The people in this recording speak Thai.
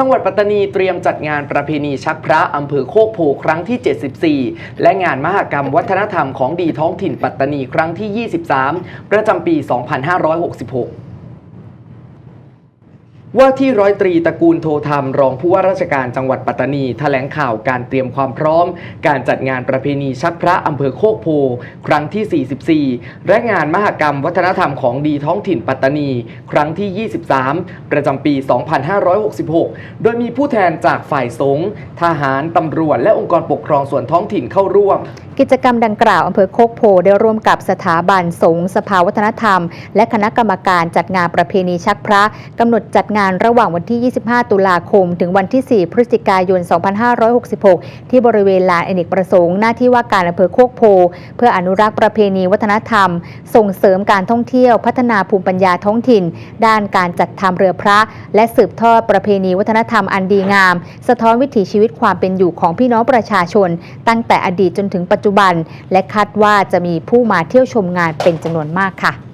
จังหวัดปัตตานีเตรียมจัดงานประเพณีชักพระอำเภอโคกโพครั้งที่ 74 และงานมหกรรมวัฒนธรรมของดีท้องถิ่นปัตตานีครั้งที่ 23 ประจำปี 2566 ว่าที่ร้อยตรีตระกูลโทธรรม รองผู้ว่าราชการจังหวัดปัตตานีแถลงข่าวการเตรียมความพร้อม การจัดงานประเพณีชักพระอำเภอโคกโพ ครั้งที่ 44 และงานมหกรรมวัฒนธรรมของดีท้องถิ่นปัตตานี ครั้งที่ 23 ประจำปี 2566 โดยมีผู้แทนจากฝ่ายสงฆ์ทหารตำรวจ และองค์กรปกครองส่วนท้องถิ่นเข้าร่วมกิจกรรมดังกล่าวอำเภอโคกโพได้ร่วมกับสถาบันสงฆ์สภาวัฒนธรรม และคณะกรรมการจัดงานประเพณีชักพระกำหนดจัดงานงานระหว่างวันที่ 25 ตุลาคม ถึงวันที่ 4 พฤศจิกายน 2566 ที่บริเวณลานอเนกประสงค์หน้าที่ว่าการอำเภอโคกโพ เพื่ออนุรักษ์ประเพณีวัฒนธรรม ส่งเสริมการท่องเที่ยว พัฒนาภูมิปัญญาท้องถิ่น ด้านการจัดทำเรือพระ และสืบทอดประเพณีวัฒนธรรมอันดีงาม สะท้อนวิถีชีวิตความเป็นอยู่ของพี่น้องประชาชน ตั้งแต่อดีตจนถึงปัจจุบัน และคาดว่าจะมีผู้มาเที่ยวชมงานเป็นจำนวนมากค่ะ